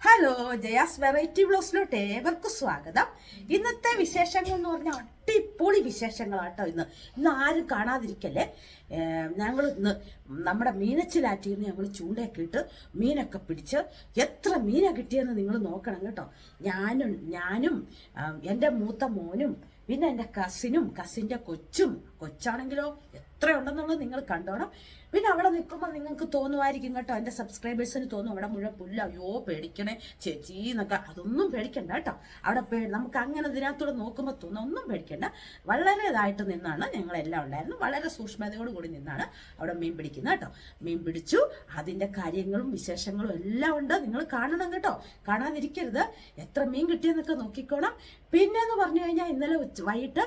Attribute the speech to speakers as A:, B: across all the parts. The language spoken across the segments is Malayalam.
A: ഹലോ ജയാസ് വെറൈറ്റി ബ്ലോസിലോട്ട് ഏവർക്കും സ്വാഗതം. ഇന്നത്തെ വിശേഷങ്ങൾ എന്ന് പറഞ്ഞാൽ അടിപൊളി വിശേഷങ്ങളാട്ടോ ഇന്ന്. ഇന്ന് ആരും കാണാതിരിക്കല്ലേ? ഞങ്ങൾ ഇന്ന് നമ്മുടെ മീനച്ചിലാറ്റിൽ നിന്ന് ഞങ്ങൾ ചൂണ്ടയൊക്കെ ഇട്ട് മീനൊക്കെ പിടിച്ച് എത്ര മീനാണ് കിട്ടിയെന്ന് നിങ്ങൾ നോക്കണം കേട്ടോ. ഞാനും ഞാനും എന്റെ മൂത്ത മോനും പിന്നെ എന്റെ കസിനും കസിന്റെ കൊച്ചും കൊച്ചാണെങ്കിലോ എത്ര ഉണ്ടെന്നുള്ളത് നിങ്ങൾ കണ്ടോണം. പിന്നെ അവിടെ നിൽക്കുമ്പോൾ നിങ്ങൾക്ക് തോന്നുമായിരിക്കും കേട്ടോ എന്റെ സബ്സ്ക്രൈബേഴ്സിന് തോന്നും അവിടെ മുഴുവൻ പുല്ല അയ്യോ പേടിക്കണേ ചേച്ചി എന്നൊക്കെ. അതൊന്നും പേടിക്കണ്ട കേട്ടോ. അവിടെ പേ നമുക്ക് അങ്ങനെ ഇതിനകത്തൂടെ നോക്കുമ്പോൾ തോന്നും ഒന്നും പേടിക്കണ്ട. വളരെ ഇതായിട്ട് നിന്നാണ് ഞങ്ങളെല്ലാം ഉണ്ടായിരുന്നു വളരെ സൂക്ഷ്മതയോട് കൂടി നിന്നാണ് അവിടെ മീൻ പിടിക്കുന്നത് കേട്ടോ. മീൻ പിടിച്ചു അതിന്റെ കാര്യങ്ങളും വിശേഷങ്ങളും എല്ലാം ഉണ്ട്. നിങ്ങൾ കാണണം കേട്ടോ. കാണാതിരിക്കരുത്. എത്ര മീൻ കിട്ടിയെന്നൊക്കെ നോക്കിക്കോണം. പിന്നെ എന്ന് പറഞ്ഞു കഴിഞ്ഞാൽ ഇന്നലെ വൈകിട്ട്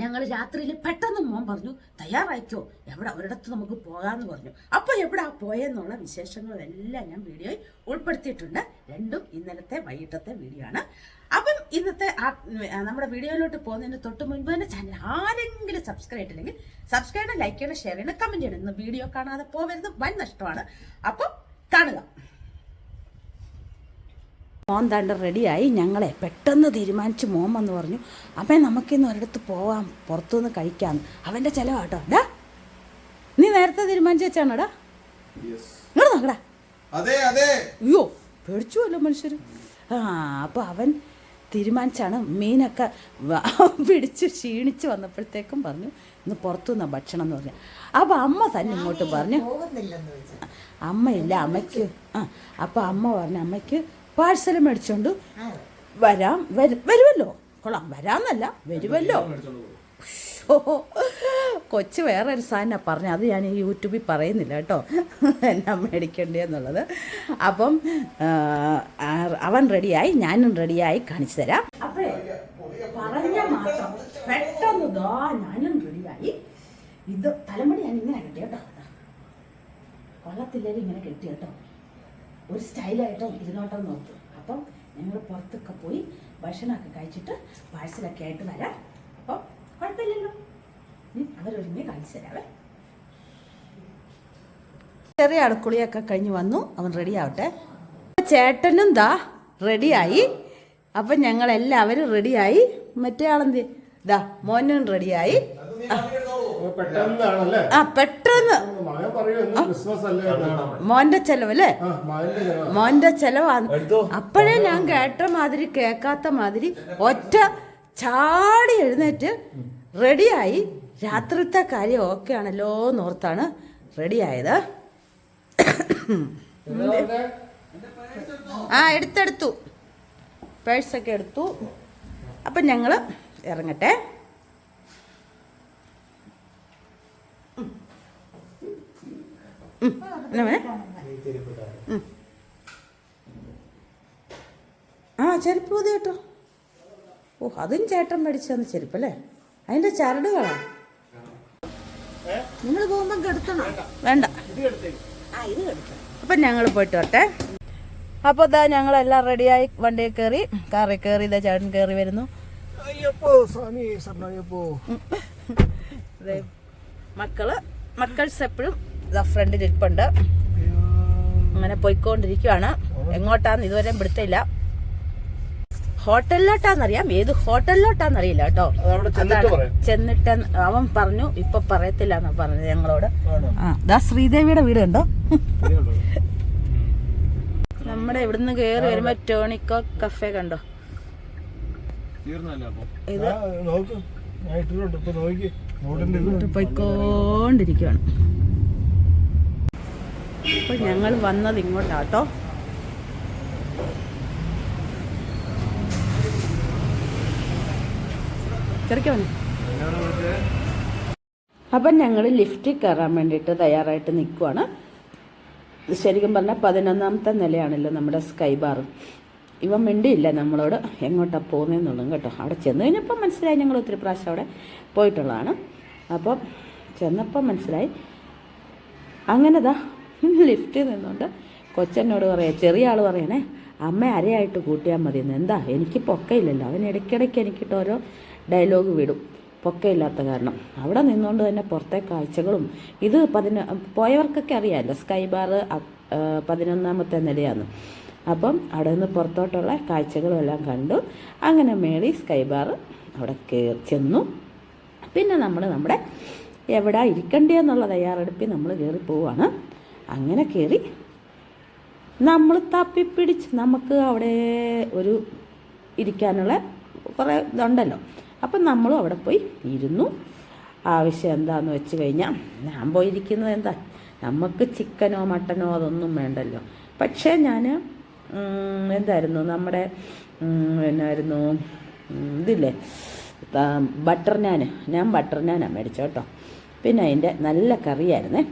A: ഞങ്ങൾ രാത്രിയിൽ പെട്ടെന്ന് മോൻ പറഞ്ഞു തയ്യാറായിക്കോ എവിടെ ഒരിടത്ത് നമുക്ക് പോകാമെന്ന് പറഞ്ഞു. അപ്പോൾ എവിടെ പോയെന്നുള്ള വിശേഷങ്ങളെല്ലാം ഞാൻ വീഡിയോയിൽ ഉൾപ്പെടുത്തിയിട്ടുണ്ട്. രണ്ടും ഇന്നലത്തെ വൈകിട്ടത്തെ വീഡിയോ ആണ്. അപ്പം ഇന്നത്തെ ആ നമ്മുടെ വീഡിയോയിലോട്ട് പോകുന്നതിന് തൊട്ട് മുൻപ് തന്നെ ചാനൽ ആരെങ്കിലും സബ്സ്ക്രൈബ് ചെയ്തില്ലെങ്കിൽ സബ്സ്ക്രൈബ് ചെയ്യണം ലൈക്ക് ചെയ്യണം ഷെയർ ചെയ്യണം. കമന്റ് ചെയ്യണം ഇന്ന് വീഡിയോ കാണാതെ പോകരുത് വൻ നഷ്ടമാണ്. അപ്പം കാണുക. മോൻ താണ്ട് റെഡിയായി ഞങ്ങളെ പെട്ടെന്ന് തീരുമാനിച്ച് മോൻ വന്ന് പറഞ്ഞു അമ്മേ നമുക്കിന്ന് ഒരിടത്ത് പോവാം പുറത്തുനിന്ന് കഴിക്കാം. അവന്റെ ചിലവാട്ടോ. ഡാ നീ നേരത്തെ തീരുമാനിച്ച് വെച്ചാണോടാ ഇങ്ങോട്ട് നോക്കടാ
B: അതേ അതേ.
A: അയ്യോ പേടിച്ചുവല്ലോ മനുഷ്യർ ആ അപ്പോൾ അവൻ തീരുമാനിച്ചാണ് മീനൊക്കെ വ- പിടിച്ച് ക്ഷീണിച്ച് വന്നപ്പോഴത്തേക്കും പറഞ്ഞു ഇന്ന് പുറത്തുനിന്ന ഭക്ഷണം എന്ന് പറഞ്ഞു. അപ്പോൾ അമ്മ തന്നെ ഇങ്ങോട്ട് പറഞ്ഞു അമ്മയില്ല അമ്മയ്ക്ക് ആ അപ്പോൾ അമ്മ പറഞ്ഞു അമ്മയ്ക്ക് പാഴ്സൽ മേടിച്ചോണ്ട് വരാം. വരു- വരുമല്ലോ കൊള്ളാം. വരാന്നല്ല വരുമല്ലോ കൊച്ചു വേറെ ഒരു സാധനം പറഞ്ഞു. അത് ഞാൻ ഈ യൂട്യൂബിൽ പറയുന്നില്ല കേട്ടോ. എന്നാ മേടിക്കേണ്ടതെന്നുള്ളത് അപ്പം ആ, ആ- അവൻ റെഡിയായി. ഞാനും റെഡിയായി കാണിച്ചു തരാം. അപ്പോഴേ പറഞ്ഞ മാത്രം പെട്ടെന്ന് ദാ ഞാനും റെഡിയായി. ഇത് തലമുടി ഞാൻ ഇങ്ങനെ കെട്ടി കേട്ടോ. കൊള്ളത്തില്ലേ ഇങ്ങനെ കെട്ടി കേട്ടോ. ഒരു സ്റ്റൈലായിട്ട് ഇരുന്നോട്ടം നോക്കും അപ്പം ഞങ്ങൾ പുറത്തൊക്കെ പോയി ഭക്ഷണമൊക്കെ കഴിച്ചിട്ട് പാഴ്സലൊക്കെ ആയിട്ട് വരാം. അപ്പം കുഴപ്പമില്ലല്ലോ. അവരൊരുമേ കാണിച്ചു തരാവേ ചെറിയ അടുക്കുളിയൊക്കെ കഴിഞ്ഞ് വന്നു. അവൻ റെഡി ആവട്ടെ. ചേട്ടനും ദാ റെഡിയായി അപ്പം ഞങ്ങളെല്ലാവരും റെഡിയായി മറ്റേ ആളെന്ത്? ദാ മോനും റെഡിയായി ആ പെട്ടെന്ന്.
B: മോന്റെ ചെലവ് അല്ലേ.
A: മോന്റെ
B: ചെലവ്.
A: മോന്റെ ചെലവാണ് അപ്പോഴേ ഞാൻ കേട്ട മാതിരി കേൾക്കാത്ത മാതിരി ഒറ്റ ചാടി എഴുന്നേറ്റ് റെഡിയായി. രാത്രിത്തെ കാര്യം ഓക്കെ ആണല്ലോ എന്നോർത്താണ് റെഡിയായത്. ആ എടുത്തെടുത്തു. പേഴ്സൊക്കെ എടുത്തു. അപ്പം ഞങ്ങൾ ഇറങ്ങട്ടെ. വേണേ ആ ചെരുപ്പ് മതി കേട്ടോ. ഓ അതും ചേട്ടൻ മേടിച്ചാന്ന് ചെരുപ്പല്ലേ അതിന്റെ ചരടുകളാ. നിങ്ങൾ പോകുമ്പോൾ കെടുത്തണം വേണ്ട. അപ്പം ഞങ്ങൾ പോയിട്ട് വരട്ടെ. അപ്പോൾ ഇതാ ഞങ്ങളെല്ലാം റെഡിയായി. വണ്ടിയിൽ കയറി കാറിൽ കയറി ഇതാ ചേട്ടൻ കയറി വരുന്നു. മക്കൾ മക്കൾസ് എപ്പോഴും ഫ്രണ്ടിൽ ഇരിപ്പുണ്ട് അങ്ങനെ പോയിക്കൊണ്ടിരിക്കുവാണ്. എങ്ങോട്ടാന്ന് ഇതുവരെ പിടുത്തില്ല ഹോട്ടലിലോട്ടാന്നറിയാം. ഏത് ഹോട്ടലിലോട്ടാന്നറിയില്ല കേട്ടോ.
B: ചെന്നിട്ട്
A: അവൻ പറഞ്ഞു ഇപ്പൊ പറയത്തില്ല എന്നാ പറഞ്ഞത് ഞങ്ങളോട്. ആ ദാ ശ്രീദേവിയുടെ വീട് ഉണ്ടോ നമ്മുടെ ഇവിടുന്ന് കേറി വരുമ്പോ ടോണിക്കോ കഫേ കണ്ടോ? ഇത്
B: ആ, നോക്ക് ഞാൻ ഇട്ടിട്ടുണ്ട് ഇപ്പൊ നോക്കി റോഡിന്റെ ഇത്
A: ഇങ്ങോട്ട് പോയിക്കൊണ്ടിരിക്കുകയാണ് അപ്പൊ ഞങ്ങൾ വന്നത് ഇങ്ങോട്ടാട്ടോ. ചെറുക്കവനെ. അപ്പം ഞങ്ങൾ ലിഫ്റ്റിൽ കയറാൻ വേണ്ടിയിട്ട് തയ്യാറായിട്ട് നിൽക്കുവാണ് ശരിക്കും പറഞ്ഞാൽ പതിനൊന്നാമത്തെ നിലയാണല്ലോ നമ്മുടെ സ്കൈ ബാർ ഇവൻ മിണ്ടിയില്ല നമ്മളോട് എങ്ങോട്ടാണ് പോകുന്നതെന്നുള്ളതും കേട്ടോ. അവിടെ ചെന്ന് കഴിഞ്ഞപ്പോൾ മനസ്സിലായി ഞങ്ങൾ ഒത്തിരി പ്രാവശ്യം അവിടെ പോയിട്ടുള്ളതാണ്. അപ്പം ചെന്നപ്പോൾ മനസ്സിലായി. അങ്ങനെ ദാ ലിഫ്റ്റിൽ നിന്നുകൊണ്ട് കൊച്ചെന്നോട് പറയാം ചെറിയ ആൾ പറയണേ അമ്മ അരയായിട്ട് കൂട്ടിയാൽ മതി എന്ന് എന്താ? എനിക്ക് പൊക്കയില്ലല്ലോ. അവൻ ഇടയ്ക്കിടയ്ക്ക് എനിക്കിട്ട് ഓരോ ഡയലോഗ് വിടും. പൊക്കയില്ലാത്ത കാരണം. അവിടെ നിന്നുകൊണ്ട് തന്നെ പുറത്തെ കാഴ്ചകളും ഇത് പതിന പോയവർക്കൊക്കെ അറിയാമല്ലോ സ്കൈ ബാർ പതിനൊന്നാമത്തെ നിലയാണ്. അപ്പം അവിടെ നിന്ന് പുറത്തോട്ടുള്ള കാഴ്ചകളും എല്ലാം കണ്ടു. അങ്ങനെ മേളി സ്കൈ ബാർ അവിടെ കയറി ചെന്നു. പിന്നെ നമ്മൾ നമ്മുടെ എവിടെ ഇരിക്കണ്ടേന്നുള്ള തയ്യാറെടുപ്പിൽ നമ്മൾ കയറി പോവാണ്. അങ്ങനെ കയറി നമ്മൾ തപ്പിപ്പിടിച്ച് നമുക്ക് അവിടെ ഒരു ഇരിക്കാനുള്ള കുറേ ഇതുണ്ടല്ലോ. അപ്പം നമ്മളും അവിടെ പോയി ഇരുന്നു. ആവശ്യം എന്താണെന്ന് വെച്ച് കഴിഞ്ഞാൽ ഞാൻ പോയിരിക്കുന്നത് എന്താ? നമുക്ക് ചിക്കനോ മട്ടനോ അതൊന്നും വേണ്ടല്ലോ. പക്ഷേ ഞാൻ എന്തായിരുന്നു നമ്മുടെ എന്നായിരുന്നു ഇതില്ലേ ബട്ടർ നാൻ ഞാൻ ബട്ടർ നാനാണ് മേടിച്ചോട്ടോ പിന്നെ അതിന്റെ നല്ല കറിയായിരുന്നേ.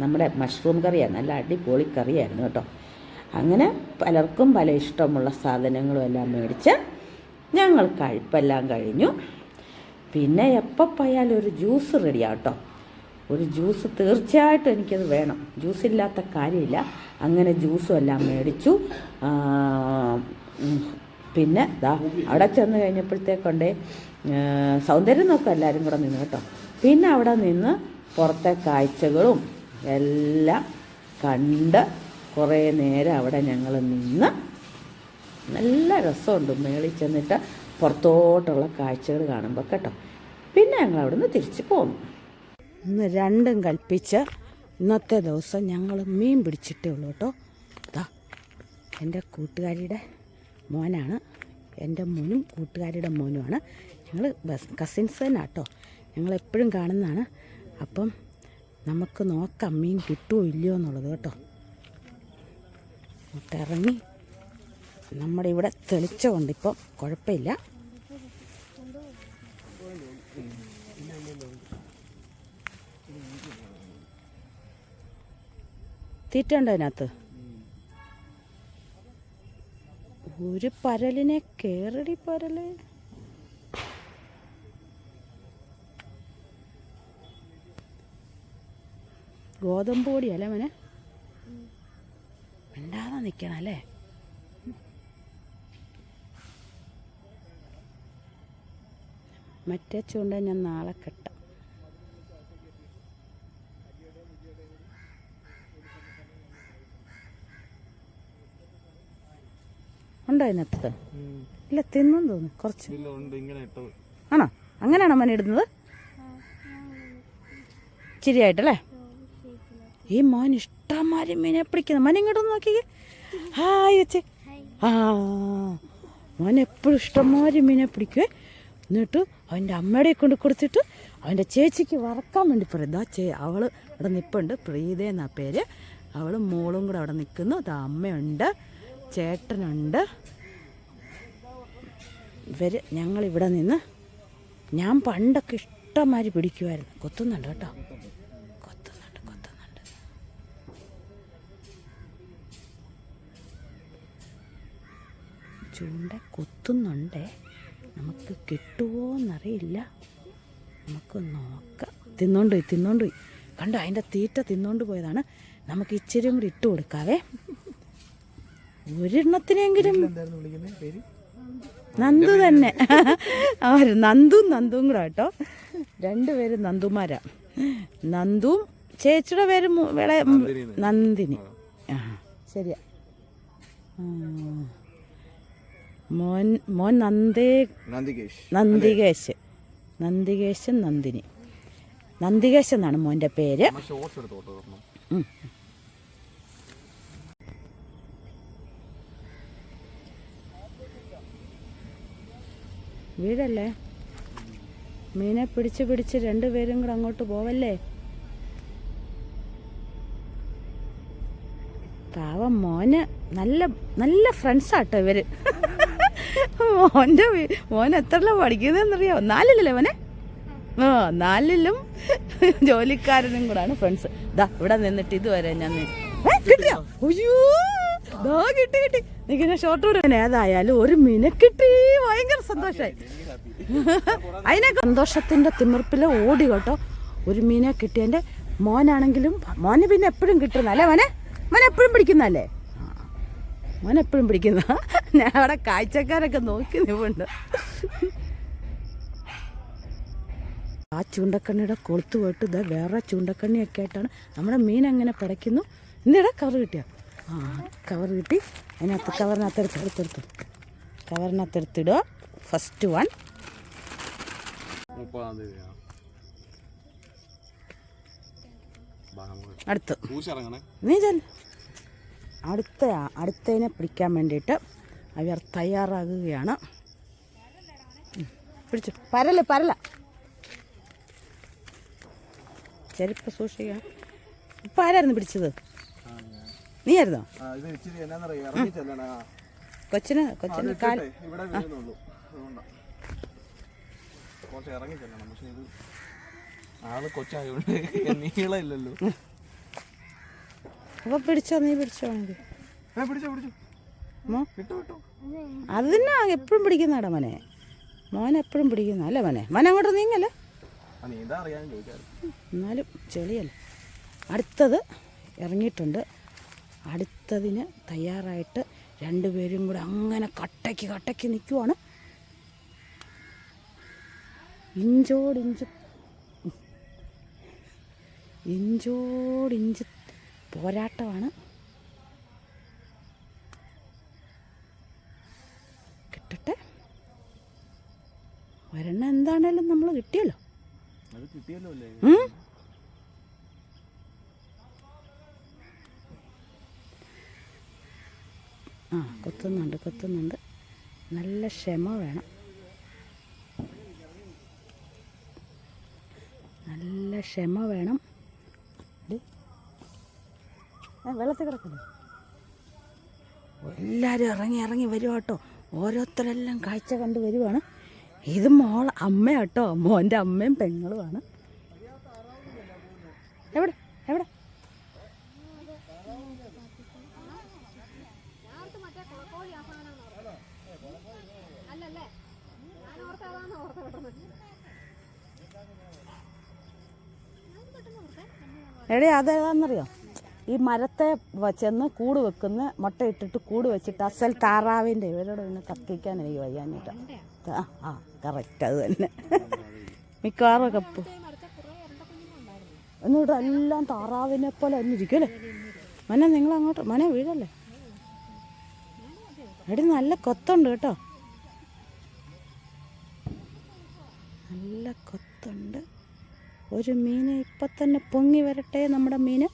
A: നമ്മുടെ മഷ്റൂം കറിയാണ് നല്ല അടിപൊളി കറിയായിരുന്നു കേട്ടോ. അങ്ങനെ പലർക്കും പല ഇഷ്ടമുള്ള സാധനങ്ങളും എല്ലാം മേടിച്ച് ഞങ്ങൾ കഴിപ്പെല്ലാം കഴിഞ്ഞു. പിന്നെ എപ്പോൾ പോയാലും ഒരു ജ്യൂസ് റെഡിയാണ് കേട്ടോ. ഒരു ജ്യൂസ് തീർച്ചയായിട്ടും എനിക്കത് വേണം. ജ്യൂസ് ഇല്ലാത്ത കാര്യമില്ല. അങ്ങനെ ജ്യൂസും എല്ലാം മേടിച്ചു. പിന്നെ ദാ അവിടെ ചെന്ന് കഴിഞ്ഞപ്പോഴത്തേക്കൊണ്ടേ സൗന്ദര്യം നോക്കാം എല്ലാവരും കൂടെ നിന്ന് കേട്ടോ. പിന്നെ അവിടെ നിന്ന് പുറത്തെ കാഴ്ചകളും എല്ലാം കണ്ട് കുറേ നേരം അവിടെ ഞങ്ങൾ നിന്ന് നല്ല രസമുണ്ട്. മേളിൽ ചെന്നിട്ട് പുറത്തോട്ടുള്ള കാഴ്ചകൾ കാണുമ്പോൾ കേട്ടോ. പിന്നെ ഞങ്ങൾ അവിടെ നിന്ന് തിരിച്ച് പോന്നു. ഇന്ന് രണ്ടും കൽപ്പിച്ച് ഇന്നത്തെ ദിവസം ഞങ്ങൾ മീൻ പിടിച്ചിട്ടേ ഉള്ളൂ കേട്ടോ. ഇതാ എന്റെ കൂട്ടുകാരിയുടെ മോനാണ്. എന്റെ മോനും കൂട്ടുകാരിയുടെ മോനുമാണ്. ഞങ്ങൾ ബസ് കസിൻസ് തന്നെ കേട്ടോ. ഞങ്ങൾ എപ്പോഴും കാണുന്നതാണ്. അപ്പം നമുക്ക് നോക്കാം മീൻ കിട്ടുമോ ഇല്ലയോ എന്നുള്ളത് കേട്ടോ. ഇറങ്ങി. നമ്മുടെ ഇവിടെ തെളിച്ചമുണ്ട് ഇപ്പം കുഴപ്പമില്ല. തീറ്റ ഉണ്ടോ അതിനകത്ത്? ഒരു പരലിനെ കേറടി പരൽ. ഗോതമ്പ് പൊടിയല്ലേ മോനെ? മിണ്ടാതെ നിൽക്കണം അല്ലേ? മറ്റേ ചൂണ്ട ഞാൻ നാളെ കെട്ടാം. ഉണ്ടോ അതിനകത്ത് ഇല്ല തിന്നും തോന്നുന്നു. കുറച്ച്. ആണോ? അങ്ങനെയാണോ മന ഇടുന്നത്? ശരിയായിട്ടല്ലേ ഈ മോൻ ഇഷ്ടമാരി മീനെ പിടിക്കുന്നു. മോൻ ഇങ്ങോട്ട് നോക്കിക്കേ. ഹായ് വെച്ച് ആ. മോൻ എപ്പോഴും ഇഷ്ടംമാതിരി മീനെ പിടിക്കുവേ. എന്നിട്ട് അവന്റെ അമ്മയുടെ കൊണ്ട് കൊടുത്തിട്ട് അവന്റെ ചേച്ചിക്ക് വറക്കാൻ വേണ്ടി പറയും. ഇതാ ചേ അവൾ ഇവിടെ നിൽപ്പുണ്ട് പ്രീത എന്നാ പേര്. അവൾ മോളും കൂടെ അവിടെ നിൽക്കുന്നു അത് അമ്മയുണ്ട്. ചേട്ടനുണ്ട്. ഇവർ ഞങ്ങളിവിടെ നിന്ന് ഞാൻ പണ്ടൊക്കെ ഇഷ്ടമാതിരി പിടിക്കുമായിരുന്നു കൊത്തുന്നുണ്ട് കേട്ടോ. ചൂണ്ട കൊത്തുന്നുണ്ടേ. നമുക്ക് കിട്ടുമോ എന്നറിയില്ല നമുക്ക് നോക്കാം. തിന്നോണ്ട് പോയി തിന്നോണ്ട് പോയി. കണ്ടോ അതിന്റെ തീറ്റ തിന്നോണ്ട് പോയതാണ്. നമുക്ക് ഇച്ചിരി കൂടി ഇട്ട് കൊടുക്കാവേ. ഒരെണ്ണത്തിനെങ്കിലും. നന്ദു തന്നെ. അവർ നന്ദും നന്ദും കൂടെ കേട്ടോ. രണ്ടുപേരും നന്ദുമാരാ. നന്ദും ചേച്ചിയുടെ പേര് വിള നന്ദിനി ആ. ശരിയാ. മോൻ മോൻ നന്ദേ
C: നന്ദികേശ്.
A: നന്ദികേശ്. നന്ദികേശൻ നന്ദിനി. നന്ദികേശ് എന്നാണ് മോന്റെ പേര്. വീടല്ലേ? മീനെ പിടിച്ച് പിടിച്ച് രണ്ടുപേരും കൂടെ അങ്ങോട്ട് പോവല്ലേ? പാവം മോന് നല്ല നല്ല ഫ്രണ്ട്സാട്ടോ ഇവർ. മോന്റെ മോൻ എത്രല്ല പഠിക്കുന്നതെന്നറിയോ? നാലിലല്ലേ മോനെ? ആ നാലിലും ജോലിക്കാരനും കൂടാണ് ഫ്രണ്ട്സ്. ദാ ഇവിടെ നിന്നിട്ട് ഇതുവരെ ഞാൻ കിട്ടിയോ? അയ്യോ ദാ കിട്ടി കിട്ടി. നിൽക്കുന്ന ഷോർട്ട് കൂടെ ഏതായാലും ഒരു മീനെ കിട്ടി. ഭയങ്കര സന്തോഷായി. അതിനെ സന്തോഷത്തിന്റെ തിമിർപ്പിൽ ഓടി കേട്ടോ. ഒരു മീനെ കിട്ടിയതിന്റെ മോനാണെങ്കിലും മോനെ പിന്നെ എപ്പോഴും കിട്ടുന്നല്ലേ മോനെ? മോനെ എപ്പോഴും പിടിക്കുന്നല്ലേ. മോൻ എപ്പോഴും പിടിക്കുന്ന. ഞാൻ അവിടെ കാഴ്ചക്കാരൊക്കെ നോക്കി നിവുണ്ട് ആ ചൂണ്ടക്കണ്ണിയുടെ കൊളുത്ത് പോയിട്ട് ഇതാ വേറെ ചൂണ്ടക്കണ്ണിയൊക്കെ ആയിട്ടാണ് നമ്മുടെ മീൻ അങ്ങനെ പിടയ്ക്കുന്നു എന്തിടാ കവർ കിട്ടിയ? ആ കവർ കിട്ടി. അതിനകത്ത് കവറിനകത്ത് എടുത്ത് എടുത്തെടുത്തു കവറിനകത്ത് എടുത്തിടുക ഫസ്റ്റ് വൺ അടുത്ത്. നീ ചെല്ല്. അടുത്ത അടുത്തതിനെ പിടിക്കാൻ വേണ്ടിയിട്ട് അവർ തയ്യാറാകുകയാണ്. പിടിച്ചു. പരൽ പരല. ചെരുപ്പ് സൂക്ഷിക്കുക ഇപ്പം ആരായിരുന്നു പിടിച്ചത്? നീ ആയിരുന്നോ
C: ഇത് ഇച്ചിരി എന്നാന്നറിയാം? ഇറങ്ങി ചെല്ലണേ. ആ.
A: കൊച്ചിന് കൊച്ചിന് കാൽ
C: ഇറങ്ങി ചെല്ലണം. പക്ഷെ ഇത് ആൾ കൊച്ചായോണ്ട് നീളമില്ലല്ലോ.
A: അപ്പോൾ പിടിച്ചോ നീ പിടിച്ചോ
C: വിട്ടു
A: അതിനാ എപ്പോഴും പിടിക്കുന്നതാടാ മോനെ. മോൻ എപ്പോഴും പിടിക്കുന്ന അല്ലേ മോനെ? മോനെ അങ്ങോട്ട് നീങ്ങല്ലേ. എന്നാലും ചെളിയല്ലേ. അടുത്തത് ഇറങ്ങിയിട്ടുണ്ട്. അടുത്തതിന് തയ്യാറായിട്ട് രണ്ടുപേരും കൂടെ അങ്ങനെ കട്ടയ്ക്ക് കട്ടയ്ക്ക് നിൽക്കുവാണ് ഇഞ്ചോടിഞ്ച്. ഇഞ്ചോടിഞ്ച് പോരാട്ടമാണ്. കിട്ടട്ടെ. ഒരെണ്ണം എന്താണേലും നമ്മൾ കിട്ടിയല്ലോ? ആ കൊത്തുന്നുണ്ട് കൊത്തുന്നുണ്ട്. നല്ല ക്ഷമ വേണം. നല്ല ക്ഷമ വേണം. വെള്ളത്തിൽ കിടക്കുന്നു. എല്ലാവരും ഇറങ്ങി ഇറങ്ങി വരുവാ കേട്ടോ ഓരോരുത്തരെല്ലാം കാഴ്ച കണ്ട് വരുവാണ്. ഇത് മോൾ അമ്മ കേട്ടോ മോന്റെ അമ്മയും പെങ്ങളുമാണ്. എവിടെ? എവിടെ? എടേ അതേതാണെന്നറിയോ ഈ മരത്തെ ചെന്ന് കൂട് വെക്കുന്ന മുട്ട ഇട്ടിട്ട് കൂട് വെച്ചിട്ട് അസൽ താറാവിന്റെ ഇവരോട് പിന്നെ കത്തിക്കാൻ എനിക്ക് വയ്യാഞ്ഞിട്ട്. ആ ആ കറക്റ്റ് അത് തന്നെ. മിക്കവാറും കപ്പ് എന്നിട്ട് എല്ലാം താറാവിനെ പോലെ തന്നെ ഇരിക്കുമല്ലേ മനെ നിങ്ങൾ അങ്ങോട്ട് മനെ വീഴല്ലേ? എടി നല്ല കൊത്തുണ്ട് കേട്ടോ. നല്ല കൊത്തുണ്ട്. ഒരു മീന് ഇപ്പം തന്നെ പൊങ്ങി വരട്ടെ നമ്മുടെ മീന്.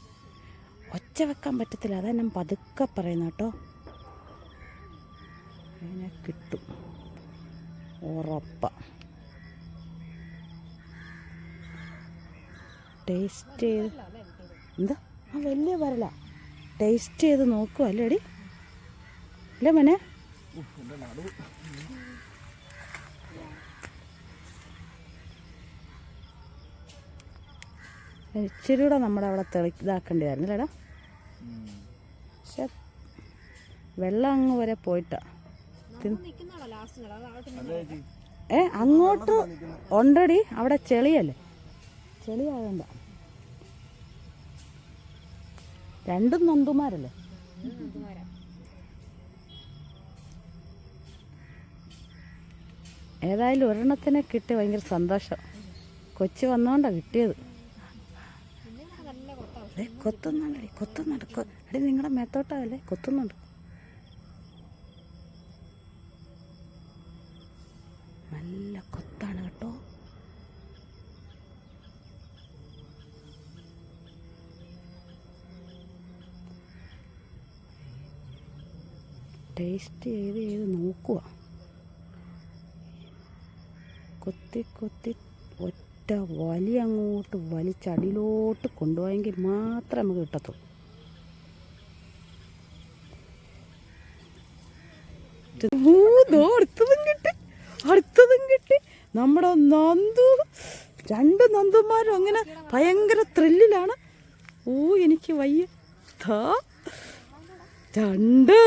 A: ഒച്ച വെക്കാൻ പറ്റത്തില്ല. അതാ ഞാൻ പതുക്കെ പറയുന്ന കേട്ടോ. അതിനെ കിട്ടും. ഉറപ്പ. ടേസ്റ്റ് ചെയ്ത് എന്താ? ആ വലിയ വരല. ടേസ്റ്റ് ചെയ്ത് നോക്കുക അല്ലേടി അല്ലേ മോനെ? ഇച്ചിരി കൂടെ നമ്മുടെ അവിടെ തെളി ഇതാക്കേണ്ടതായിരുന്നു അല്ലേടാ പക്ഷെ വെള്ളം അങ്ങ് വരെ പോയിട്ടാ. ഏ അങ്ങോട്ട് ഉണ്ടടി. അവിടെ ചെളിയല്ലേ? ചെളിയാകണ്ട രണ്ടും നന്ദുമാരല്ലേ? ഏതായാലും ഒരെണ്ണത്തിനെ കിട്ടി ഭയങ്കര സന്തോഷം. കൊച്ചു വന്നോണ്ടാ കിട്ടിയത്. ഏ കൊത്തുന്നുണ്ടടി കൊത്തുന്നുണ്ട് അടി നിങ്ങളുടെ മേത്തോട്ടല്ലേ കൊത്തുന്നുണ്ട്. നല്ല കൊത്താണ് കേട്ടോ. ടേസ്റ്റ് ചെയ്ത് ചെയ്ത് നോക്കുക കൊത്തി കൊത്തി ഒറ്റ വലി അങ്ങോട്ട് വലിച്ചടിയിലോട്ട് കൊണ്ടുപോയെങ്കിൽ മാത്രമേ നമുക്ക് കിട്ടത്തുള്ളൂ. കിട്ടി അടുത്തതും കിട്ടി. നമ്മുടെ നന്ദു രണ്ട് നന്ദുമാരും അങ്ങനെ ഭയങ്കര ത്രില്ലിലാണ് ഓ എനിക്ക് വയ്യ. രണ്ട്.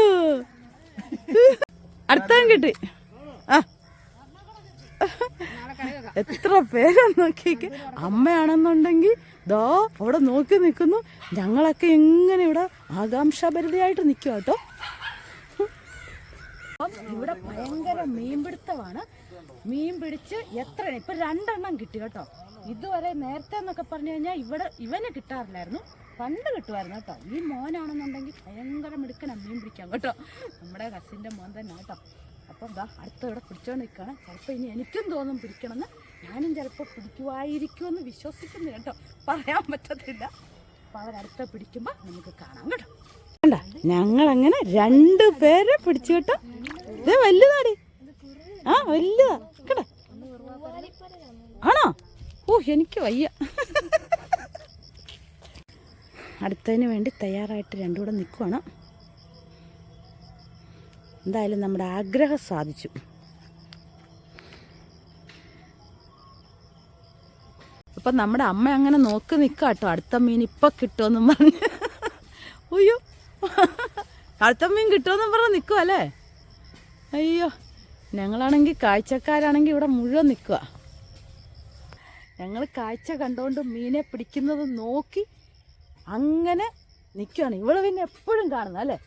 A: അടുത്തതും കിട്ടി. ആ. എത്ര പേരെ നോക്കിയേക്ക് അമ്മയാണെന്നുണ്ടെങ്കിൽ ദോ അവിടെ നോക്കി നിൽക്കുന്നു. ഞങ്ങളൊക്കെ എങ്ങനെ ഇവിടെ ആകാംക്ഷാഭരിതയായിട്ട് നിൽക്കുക കേട്ടോ. ഇവിടെ ഭയങ്കര മീൻപിടുത്തമാണ്. മീൻ പിടിച്ച് എത്ര ഇപ്പൊ രണ്ടെണ്ണം കിട്ടി കേട്ടോ. ഇതുവരെ നേരത്തെ എന്നൊക്കെ പറഞ്ഞു കഴിഞ്ഞാൽ ഇവിടെ ഇവനെ കിട്ടാറില്ലായിരുന്നു. പണ്ട് കിട്ടുമായിരുന്നു കേട്ടോ. ഈ മോനാണെന്നുണ്ടെങ്കിൽ ഭയങ്കര മിടുക്കനാ മീൻ പിടിക്കാം കേട്ടോ. നമ്മുടെ കസിന്റെ മോൻ തന്നെ കേട്ടോ. അപ്പം എന്താ അടുത്ത പിടിച്ചോണ്ട് നിൽക്കുകയാണ്. ചിലപ്പോൾ ഇനി എനിക്കും തോന്നും പിടിക്കണമെന്ന്. ഞാനും ചിലപ്പോൾ പിടിക്കുമായിരിക്കുമെന്ന് വിശ്വസിക്കുന്നു കേട്ടോ. പറയാൻ പറ്റത്തില്ല. അപ്പോൾ അവരടുത്ത പിടിക്കുമ്പോൾ നമുക്ക് കാണാം കേട്ടോ. വേണ്ട ഞങ്ങളങ്ങനെ രണ്ട് പേരെ പിടിച്ചു കേട്ടോ. ഇത് വലുതാടി. ആ വലുതാ. കേട്ടോ. ആണോ? ഓ എനിക്ക് വയ്യ. അടുത്തതിന് വേണ്ടി തയ്യാറായിട്ട് രണ്ടും കൂടെ നിൽക്കുവാണ് എന്തായാലും നമ്മുടെ ആഗ്രഹം സാധിച്ചു. അപ്പം നമ്മുടെ അമ്മ അങ്ങനെ നോക്കി നിൽക്കുക കേട്ടോ അടുത്ത മീൻ ഇപ്പം കിട്ടുമെന്നും പറഞ്ഞ്. അയ്യോ അടുത്ത മീൻ കിട്ടുമെന്നും പറഞ്ഞ് നിൽക്കുക അല്ലേ? അയ്യോ. ഞങ്ങളാണെങ്കിൽ കാഴ്ചക്കാരാണെങ്കിൽ ഇവിടെ മുഴുവൻ നിൽക്കുക ഞങ്ങൾ കാഴ്ച കണ്ടുകൊണ്ട് മീനെ പിടിക്കുന്നത് നോക്കി അങ്ങനെ നിൽക്കുകയാണ് ഇവൾ പിന്നെ എപ്പോഴും കാണുന്ന അല്ലേ?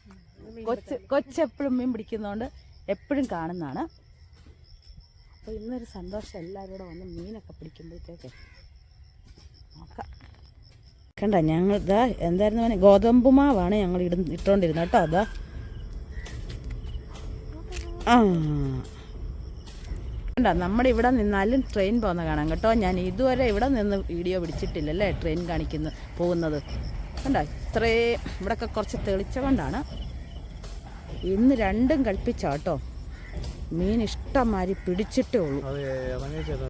A: കൊച്ച് കൊച്ചെപ്പോഴും മീൻ പിടിക്കുന്നതുകൊണ്ട് എപ്പോഴും കാണുന്നതാണ്. അപ്പോൾ ഇന്നൊരു സന്തോഷം എല്ലാവരും കൂടെ വന്ന് മീനൊക്കെ പിടിക്കുമ്പോഴത്തേക്ക് കണ്ട ഞങ്ങൾ ഇതാ എന്തായിരുന്നു പറഞ്ഞാൽ ഗോതമ്പ് മാവാണ് ഞങ്ങൾ ഇട ഇട്ടുകൊണ്ടിരുന്നത് കേട്ടോ അതാ ആ. കണ്ട നമ്മുടെ ഇവിടെ നിന്നാലും ട്രെയിൻ പോകുന്ന കാണാം കേട്ടോ. ഞാൻ ഇതുവരെ ഇവിടെ നിന്ന് വീഡിയോ പിടിച്ചിട്ടില്ലല്ലേ ട്രെയിൻ കാണിക്കുന്നു പോകുന്നത്. കണ്ട ഇത്രേ ഇവിടെയൊക്കെ കുറച്ച് തെളിച്ച കൊണ്ടാണ് ഇന്ന് രണ്ടും കൽപ്പിച്ചോ കേട്ടോ. മീൻ ഇഷ്ടംമാതിരി പിടിച്ചിട്ടേ ഉള്ളൂ.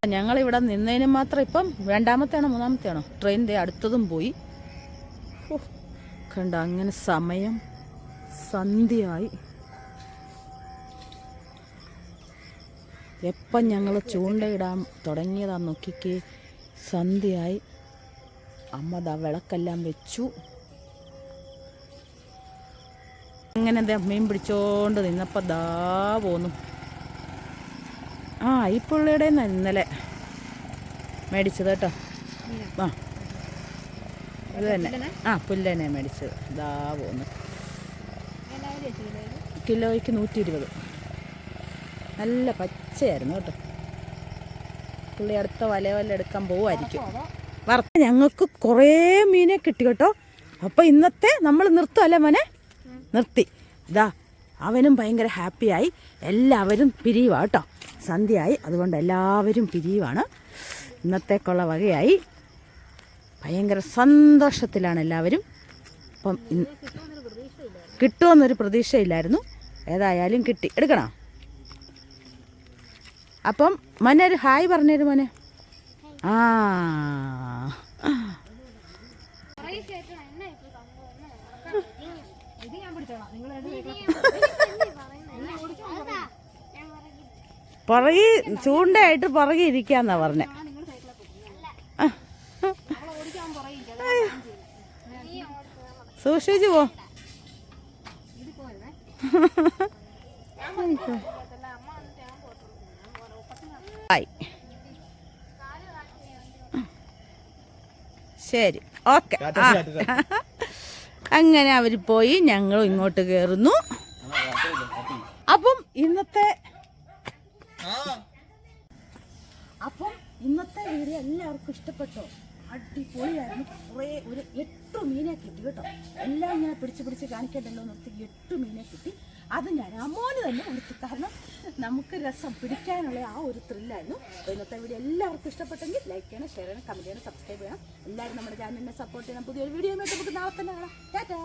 A: ഞങ്ങളിവിടെ നിന്നതിന് മാത്രം ഇപ്പം രണ്ടാമത്തെയാണോ മൂന്നാമത്തെയാണോ? ട്രെയിനിന്റെ അടുത്തതും പോയി. കണ്ട അങ്ങനെ സമയം സന്ധ്യയായി. എപ്പം ഞങ്ങൾ ചൂണ്ടയിടാൻ തുടങ്ങിയതാ നോക്കിക്ക് സന്ധ്യയായി. അമ്മ ദാ വിളക്കെല്ലാം വെച്ചു. അങ്ങനെ ദേ മീൻ പിടിച്ചോണ്ട് നിന്നപ്പോൾ ദാ പോന്നു. ആ ഈ പുള്ളിയുടെ ഇന്നലെ മേടിച്ചത് കേട്ടോ. ആ. ഇത് തന്നെ. ആ പുല്ലനെ മേടിച്ചത്. ഇതാ പോന്ന് കിലോയ്ക്ക് നൂറ്റി ഇരുപത്. നല്ല പച്ചയായിരുന്നു കേട്ടോ. പുള്ളി അടുത്ത വല വല എടുക്കാൻ പോവായിരിക്കും വറുത്ത ഞങ്ങൾക്ക് കുറേ മീനെ കിട്ടി കേട്ടോ. അപ്പോൾ ഇന്നത്തെ നമ്മൾ നിർത്തും അല്ലേ മോനെ നിർത്തി. ഇതാ അവനും ഭയങ്കര ഹാപ്പിയായി. എല്ലാവരും പിരിയുവാ കേട്ടോ. സന്ധ്യയായി. അതുകൊണ്ട് എല്ലാവരും പിരിയുവാണ്. ഇന്നത്തേക്കുള്ള വകയായി. ഭയങ്കര സന്തോഷത്തിലാണ് എല്ലാവരും. അപ്പം ഇന്ന് കിട്ടുമെന്നൊരു പ്രതീക്ഷയില്ലായിരുന്നു. ഏതായാലും കിട്ടി. എടുക്കണോ? അപ്പം മോനെ ഒരു ഹായ് പറഞ്ഞേര് മോനെ. ആ. പുറകെ ചൂണ്ടയായിട്ട് പുറകെ ഇരിക്കാന്നാ പറഞ്ഞേ. സൂക്ഷിച്ചു പോ. ആയി. ശരി. ഓക്കെ. അങ്ങനെ അവർ പോയി ഞങ്ങളും ഇങ്ങോട്ട് കയറുന്നു അപ്പം ഇന്നത്തെ അപ്പം ഇന്നത്തെ വീഡിയോ എല്ലാവർക്കും ഇഷ്ടപ്പെട്ടോ? അടിപൊളിയായിരുന്നു. കുറേ ഒരു എട്ട് മീനെ കിട്ടി കേട്ടോ. എല്ലാം ഇങ്ങനെ പിടിച്ച് പിടിച്ച് കാണിക്കണ്ടല്ലോ നിർത്തി എട്ട് മീനെ കിട്ടി. അത് ഞാൻ അമോന് തന്നെ കൊടുത്തു. കാരണം നമുക്ക് രസം പിടിക്കാനുള്ള ആ ഒരു ത്രില്ലായിരുന്നു ഇന്നത്തെ വീഡിയോ എല്ലാവർക്കും ഇഷ്ടപ്പെട്ടെങ്കിൽ ലൈക്ക് ചെയ്യണം ഷെയർ ചെയ്യണം കമന്റ് ചെയ്യണം സബ്സ്ക്രൈബ് ചെയ്യണം. എല്ലാവരും നമ്മുടെ ചാനലിനെ സപ്പോർട്ട് ചെയ്യണം. പുതിയൊരു വീഡിയോ നമുക്ക് നാളെ തന്നെ കാണാം. ടാറ്റാ.